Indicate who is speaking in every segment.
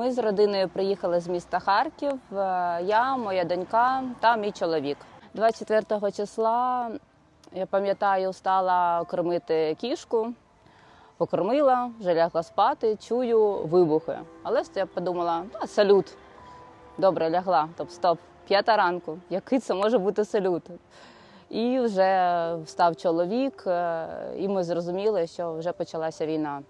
Speaker 1: Ми з родиною приїхали з міста Харків. Е, Я, моя донька та мій чоловік. 24 числа я пам'ятаю, стала кормити кішку. Покормила, вже лягла спати, чую вибухи. Але я подумала, а, салют. Добре, лягла. Тобто, стоп, п'ята ранку. Який це може бути салют? І вже встав чоловік, е, і ми зрозуміли, що вже почалася війна.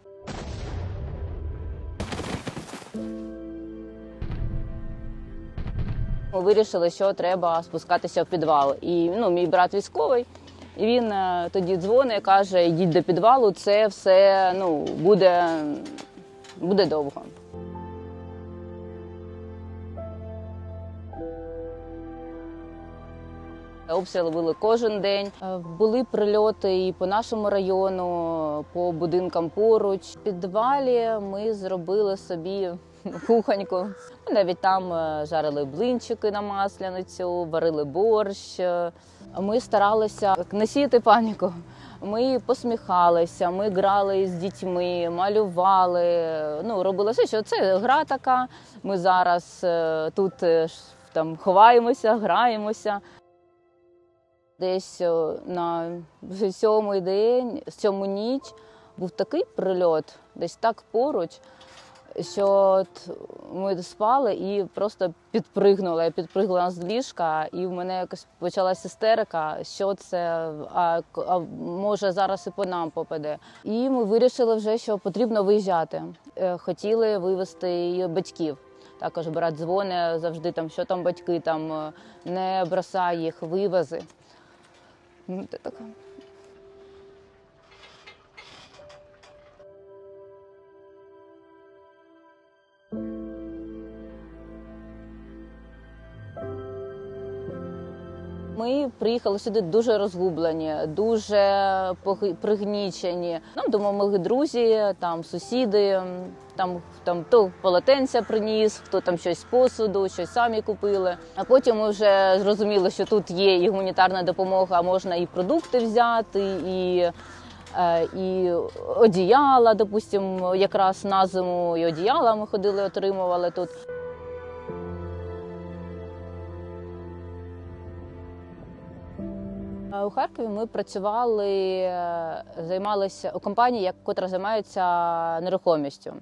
Speaker 1: Вирішили, що треба спускатися в підвал. І ну, мій брат військовий, і він е, тоді дзвонить каже: йдіть до підвалу, це все ну, буде, буде довго. Обстріли були кожен день. Е, Були прильоти і по нашому району, по будинкам поруч. В підвалі ми зробили собі кухоньку. Навіть там е, жарили блинчики на масляницю, варили борщ. Ми старалися не сіяти паніку. Ми посміхалися, ми грали з дітьми, малювали. Ну, робили все, що це гра така. Ми зараз е, тут е, там ховаємося, граємося. Десь на сьомий день, сьому ніч був такий прильот, десь так поруч, що от ми спали і просто підпригнула. Я підпригнула з ліжка, і в мене якось почалася істерика, що це, а, а може зараз і по нам попаде. І ми вирішили вже, що потрібно виїжджати. Е, Хотіли вивезти і батьків. Також брат дзвонить завжди там, що там батьки там е, не бросай їх, вивези. Ну, це така. Ми приїхали сюди дуже розгублені, дуже пригнічені. Нам допомогли друзі, там сусіди, там, там хто полотенця приніс, хто там щось з посуду, щось самі купили. А потім ми вже зрозуміли, що тут є і гуманітарна допомога, можна і продукти взяти, і, е, і одіяла, допустимо, якраз на зиму і одіяла ми ходили, отримували тут. У Харкові ми працювали, е, займалися у компанії, як- котра займається нерухомістю.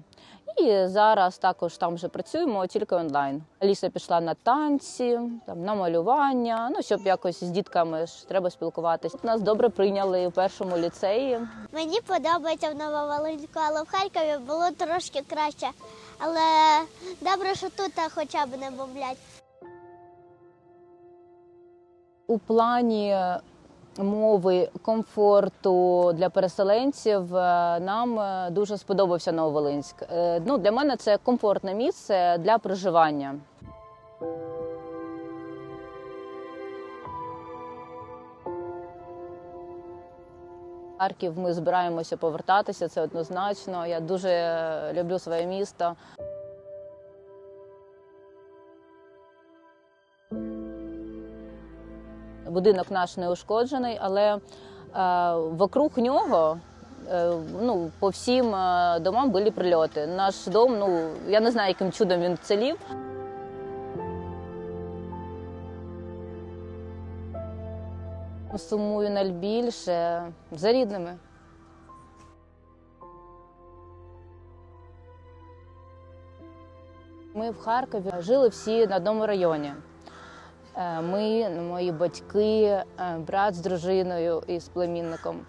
Speaker 1: І зараз також там вже працюємо тільки онлайн. Аліса пішла на танці, там на малювання. Ну щоб якось з дітками ж треба спілкуватися. Нас добре прийняли у першому ліцеї.
Speaker 2: Мені подобається в Нововолинську, але в Харкові було трошки краще. Але добре, що тут хоча б не бомблять.
Speaker 1: У плані мови комфорту для переселенців е, нам е, дуже сподобався Нововолинськ. Е, Ну, для мене це комфортне місце для проживання. Харків ми збираємося повертатися, це однозначно. Я дуже люблю своє місто. Будинок наш не ушкоджений, але е, вокруг нього. е, Ну, по всім е, домам були прильоти. Наш дом, ну я не знаю, яким чудом він вцілів. Сумую найбільше за рідними. Ми в Харкові жили всі на одному районі. Е, Ми, мої батьки, е, брат з дружиною і з племінником.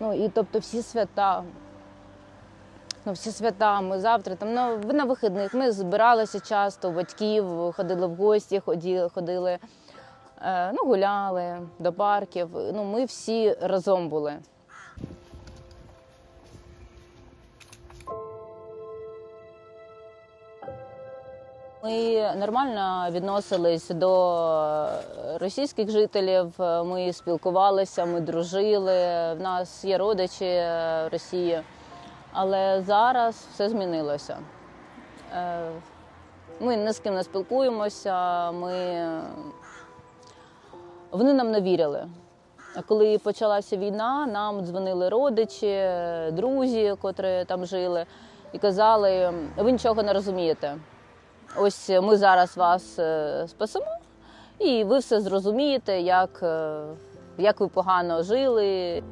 Speaker 1: Ну і тобто всі свята. Ну, всі свята, ми завтра там ну, на вихідних. Ми збиралися часто, батьків, ходили в гості, ході- ходили, е, ну, гуляли до парків. Ну, ми всі разом були. Ми нормально відносились до російських жителів. Ми спілкувалися, ми дружили. В нас є родичі в Росії, але зараз все змінилося. Е, Ми ні з ким не спілкуємося. Ми... Вони нам не вірили. Коли почалася війна, нам дзвонили родичі, друзі, котрі там жили. і казали: ви нічого не розумієте. Ось ми зараз вас е, спасемо, і ви все зрозумієте, як, е, як ви погано жили.